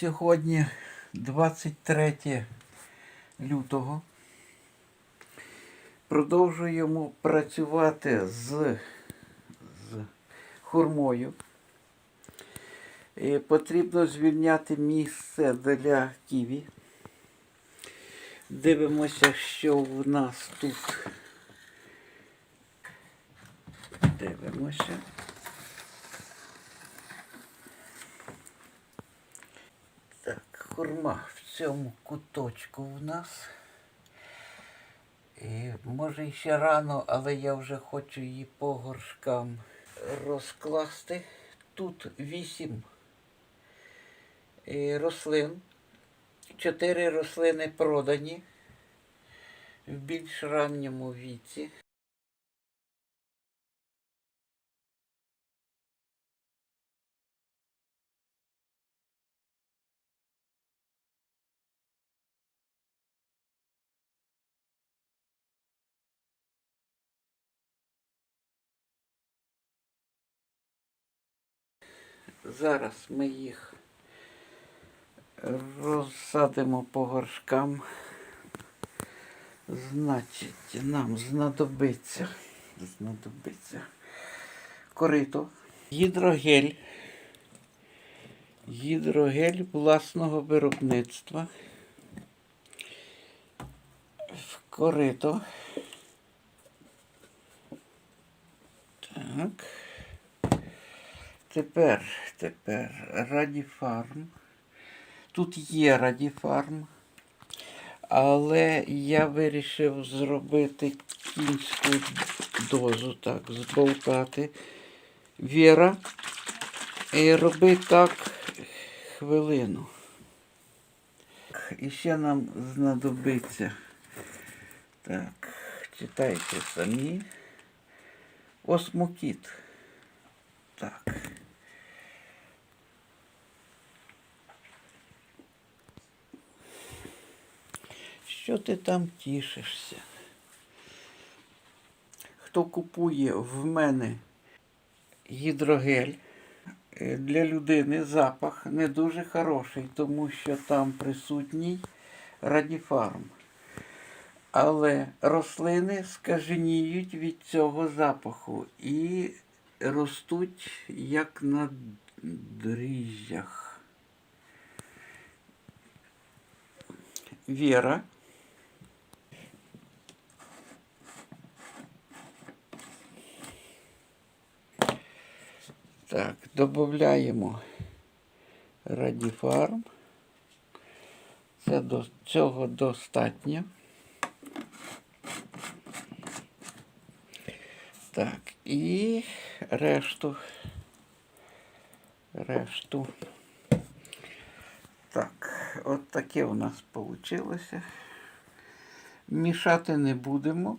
Сьогодні 23 лютого. Продовжуємо працювати з, з хурмою. І потрібно звільняти місце для ківі. Дивимося, що в нас тут. Дивимося. Так, хурма в цьому куточку в нас. І, може ще рано, але я вже хочу її по горшкам розкласти. Тут вісім е, рослин. Чотири рослини продані в більш ранньому віці. Зараз ми їх розсадимо по горшкам. Значить, нам знадобиться, знадобиться корито, гідрогель, гідрогель власного виробництва, корито. Так. Тепер, тепер Радіфарм. Тут є Радіфарм, але я вирішив зробити кінську дозу, так, зболтати. Віра. І роби так хвилину. І ще нам знадобиться. Так, читайте самі. Осмокіт. Так. Що ти там тішишся? Хто купує в мене гідрогель, е, для людини запах не дуже хороший, тому що там присутній радіфарм. Але рослини скаженіють від цього запаху і ростуть як на дріжджах. Віра. Так, додаємо радіфарм. Це до цього достатньо. Так, і решту. Решту. Так, от таке у нас вийшло. Мішати не будемо.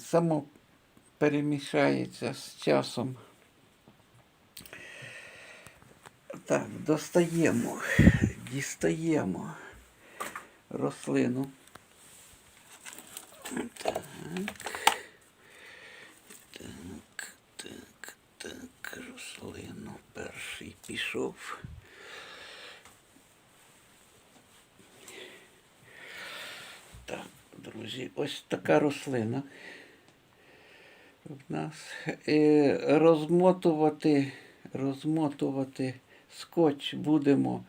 Само перемішається з часом. Так, достаємо, дістаємо рослину. Так. Так, так, так, рослину перший пішов. Так, друзі, ось така рослина в нас. Е, розмотувати, розмотувати скотч будемо,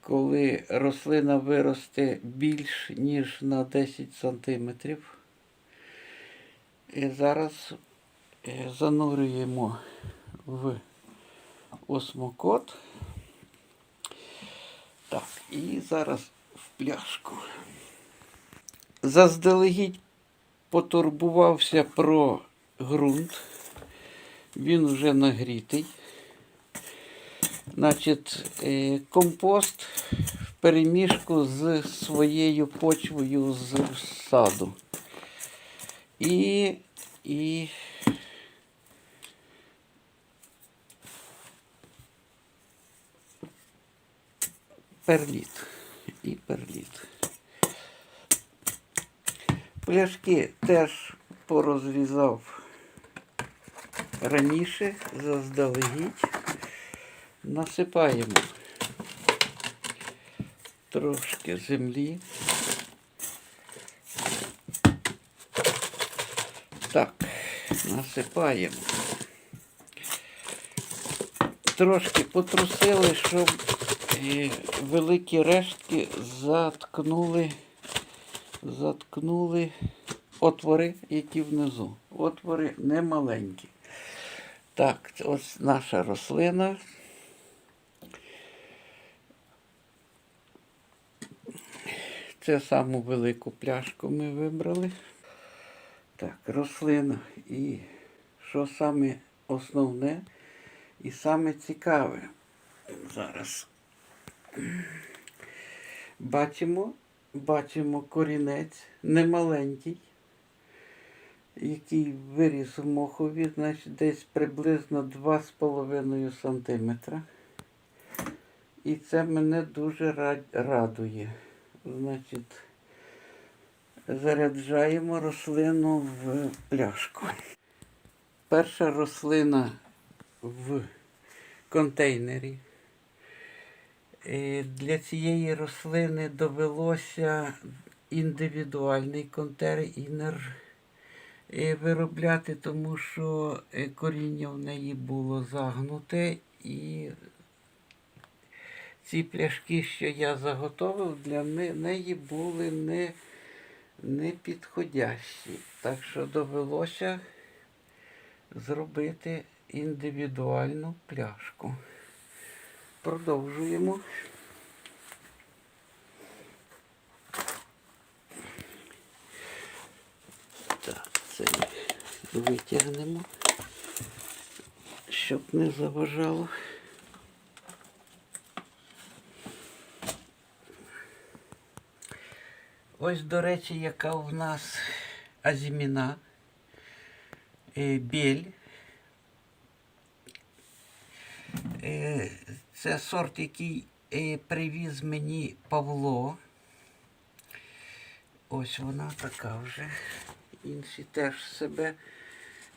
коли рослина виросте більш ніж на 10 сантиметрів. І зараз е, занурюємо в осмокот. Так, і зараз в пляшку. Заздалегідь потурбувався про ґрунт. Він вже нагрітий. Значить, е, компост в перемішку з своєю почвою з саду. І, і перліт. І перліт. Пляшки теж порозрізав раніше, заздалегідь. насипаємо трошки землі. Так, насипаємо. Трошки потрусили, щоб е, великі рештки заткнули, заткнули отвори, які внизу. Отвори не маленькі. Так, ось наша рослина. Це саму велику пляшку ми вибрали. Так, рослина. І що саме основне і саме цікаве. Зараз бачимо, бачимо корінець немаленький, який виріс у мохові, значить десь приблизно 2,5 см. І це мене дуже радує. Значить, заряджаємо рослину в пляшку. Перша рослина в контейнері. Е, Для цієї рослини довелося індивідуальний контейнер виробляти, тому що е, коріння в неї було загнуте і ці пляшки, що я заготовив, для неї були не, не підходящі. Так що довелося зробити індивідуальну пляшку. Продовжуємо. Так, це витягнемо, щоб не заважало. Ось, до речі, яка в нас азіміна, е, біль. Е, Це сорт, який е, привіз мені Павло. Ось вона така вже. Інші теж себе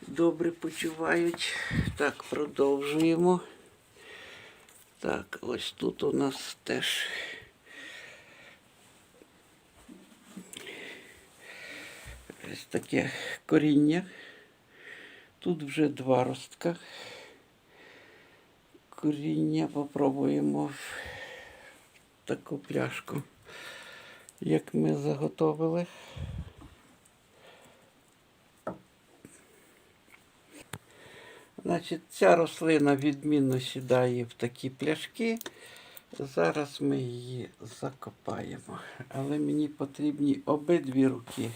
добре почувають. Так, продовжуємо. Так, ось тут у нас теж. Ось таке коріння. Тут вже два ростка. Коріння попробуємо в таку пляшку, як ми заготовили. Значить, ця рослина відмінно сідає в такі пляшки. Зараз ми її закопаємо. Але мені потрібні обидві руки.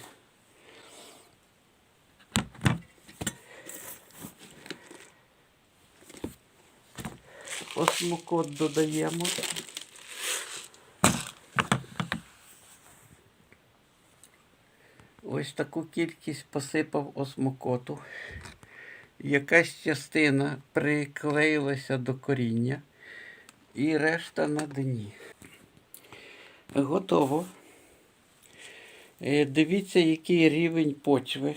Осмокот додаємо. Ось таку кількість посипав осмокоту. Якась частина приклеїлася до коріння і решта на дні. Готово. Е, Дивіться, який рівень почви.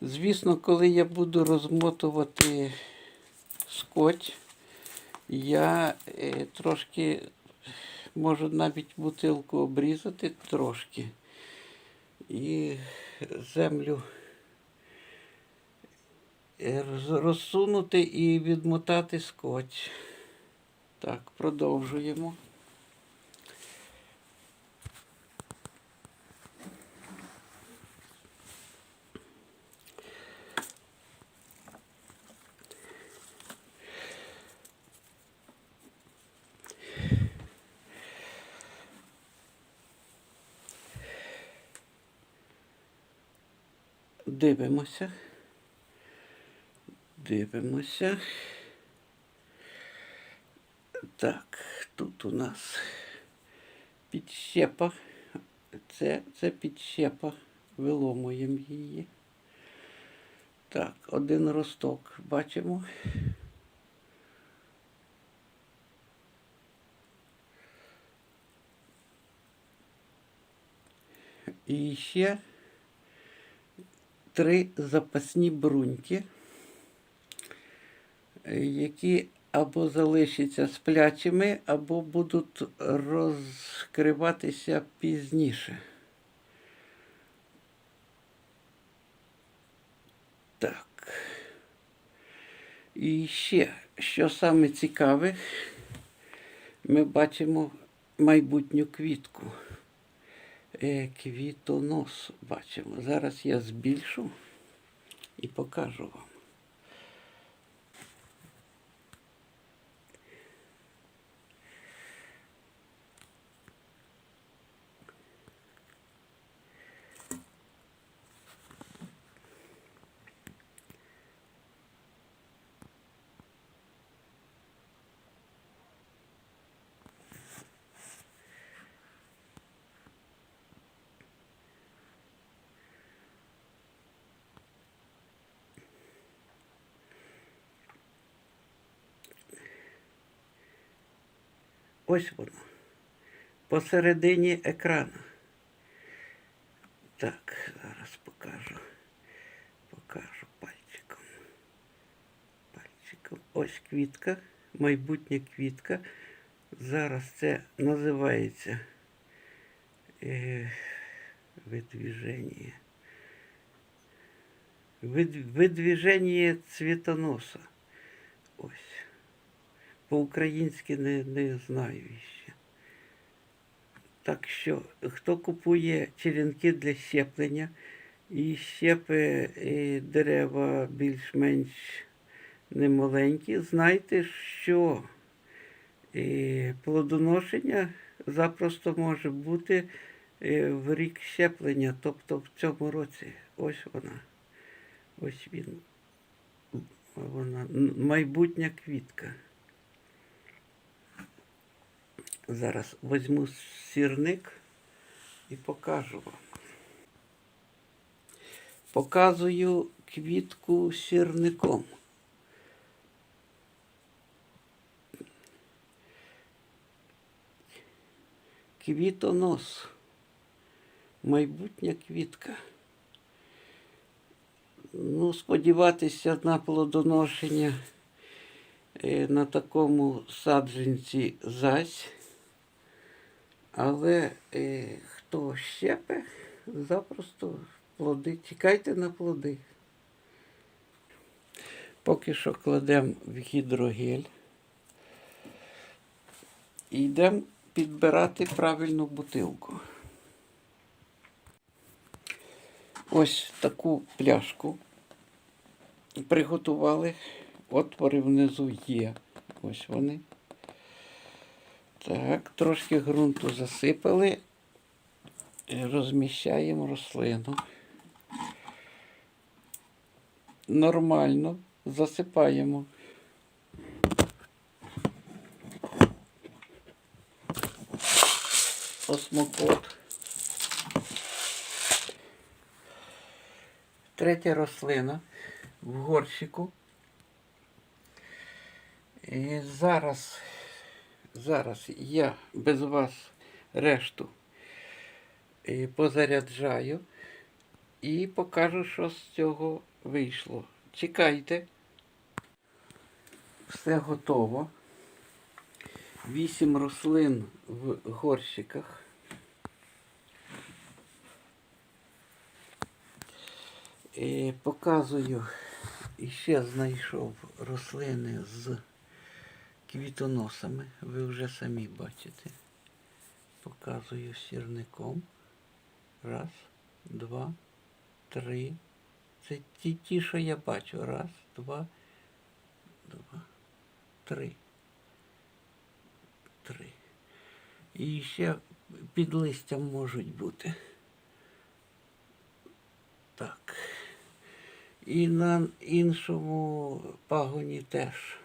Звісно, коли я буду розмотувати скотч, я е, трошки можу навіть бутилку обрізати трошки і землю розсунути і відмотати скотч. Так, продовжуємо. Дивимося. Дивимося. Так, тут у нас підщепа. Це, це підщепа. Виломуємо її. Так, один росток бачимо. І ще три запасні бруньки, які або залишаться сплячими, або будуть розкриватися пізніше. Так. І ще, що саме цікаве, ми бачимо майбутню квітку. Е, квітонос бачимо. Зараз я збільшу і покажу вам. Ось воно. Посередині екрану. Так, зараз покажу. Покажу пальчиком. Пальчиком. Ось квітка, майбутня квітка. Зараз це називається е, видвіження. Вид, видвіження цвітоноса. Ось. По-українськи не, не знаю ще. Так що, хто купує черенки для щеплення і щепи і дерева більш-менш немаленькі, знайте, що е, плодоношення запросто може бути е, в рік щеплення, тобто в цьому році. Ось вона. Ось він. Вона майбутня квітка. Зараз візьму сірник і покажу вам. Показую квітку сірником. Квітонос. Майбутня квітка. Ну, сподіватися на плодоношення е, на такому саджанці зась. Але е, хто щепе, запросто плоди. Чекайте на плоди. Поки що кладемо в гідрогель. І йдемо підбирати правильну бутилку. Ось таку пляшку приготували. Отвори внизу є. Ось вони. Так, трошки ґрунту засипали. Розміщаємо рослину. Нормально засипаємо. Осмокот. Третя рослина в горщику. І зараз, зараз я без вас решту е, позаряджаю і покажу, що з цього вийшло. Чекайте. Все готово. Вісім рослин в горщиках. І показую, ще знайшов рослини з квітоносами. Ви вже самі бачите. Показую сірником. Раз, два, три. Це ті, ті, що я бачу. Раз, два, два, три. Три. І ще під листям можуть бути. Так. І на іншому пагоні теж.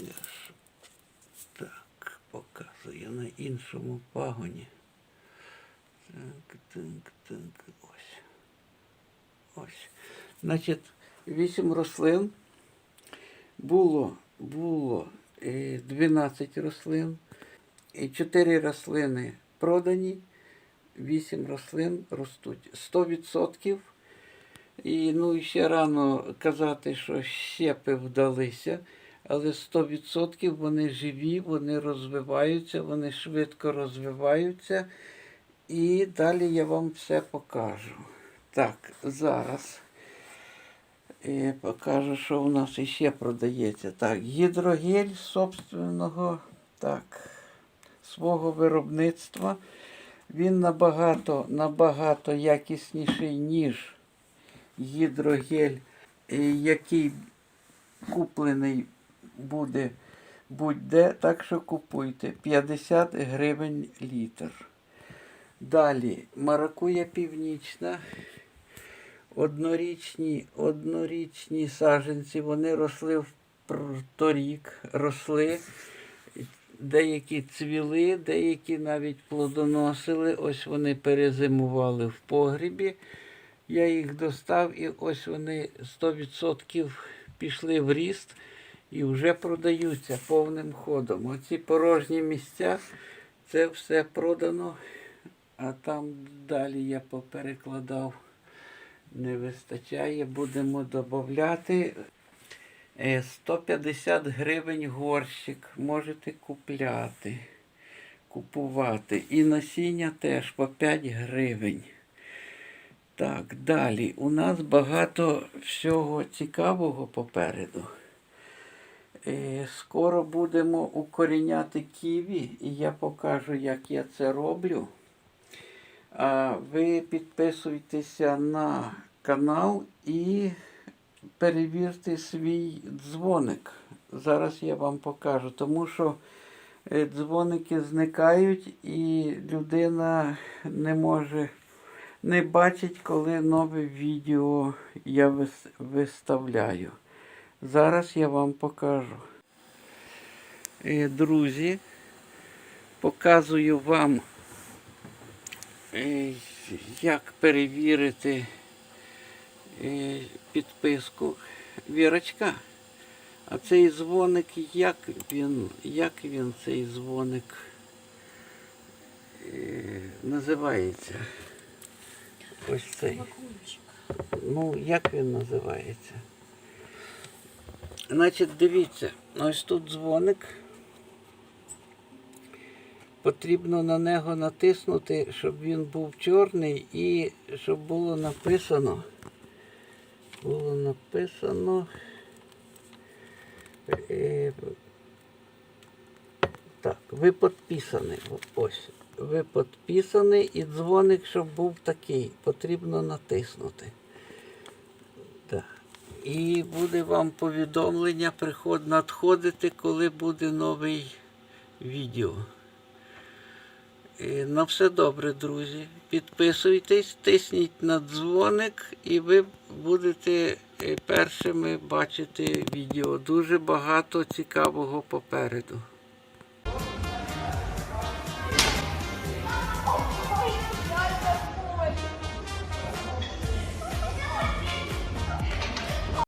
Теж. Так, показую на іншому пагоні. Так, так, так, ось. Ось. Значить, вісім рослин. Було, було е, 12 рослин. І 4 рослини продані, 8 рослин ростуть. 100% І ну ще рано казати, що щепи вдалися, але 100% вони живі, вони розвиваються, вони швидко розвиваються. І далі я вам все покажу. Так, зараз е, покажу, що у нас іще продається. Так, гідрогель собственного, так, свого виробництва. Він набагато, набагато якісніший, ніж гідрогель, який куплений буде будь-де, так що купуйте. 50 гривень літр. Далі маракуя північна. Однорічні, однорічні саженці, вони росли в торік, росли. Деякі цвіли, деякі навіть плодоносили. Ось вони перезимували в погрібі. Я їх достав і ось вони 100% пішли в ріст і вже продаються повним ходом. Оці порожні місця, це все продано, а там далі я поперекладав. Не вистачає, будемо додати. 150 гривень горщик можете купляти, купувати. І насіння теж по 5 гривень. Так, далі. У нас багато всього цікавого попереду. Е, Скоро будемо укоріняти ківі, і я покажу, як я це роблю. А ви підписуйтеся на канал і перевірте свій дзвоник. Зараз я вам покажу, тому що е, дзвоники зникають і людина не може не бачить, коли нове відео я виставляю. Зараз я вам покажу. Е, Друзі, показую вам, е, як перевірити е, підписку Вірочка. А цей дзвоник, як він, як він цей дзвоник називається? Ось цей. Ну, як він називається? Значить, дивіться, ось тут дзвоник. Потрібно на нього натиснути, щоб він був чорний і щоб було написано. Було написано. Е, так, ви підписані. Ось. Ви підписані і дзвоник, щоб був такий. Потрібно натиснути. І буде вам повідомлення приход надходити, коли буде новий відео. І на все добре, друзі. Підписуйтесь, тисніть на дзвоник і ви будете е, першими бачити відео. Дуже багато цікавого попереду.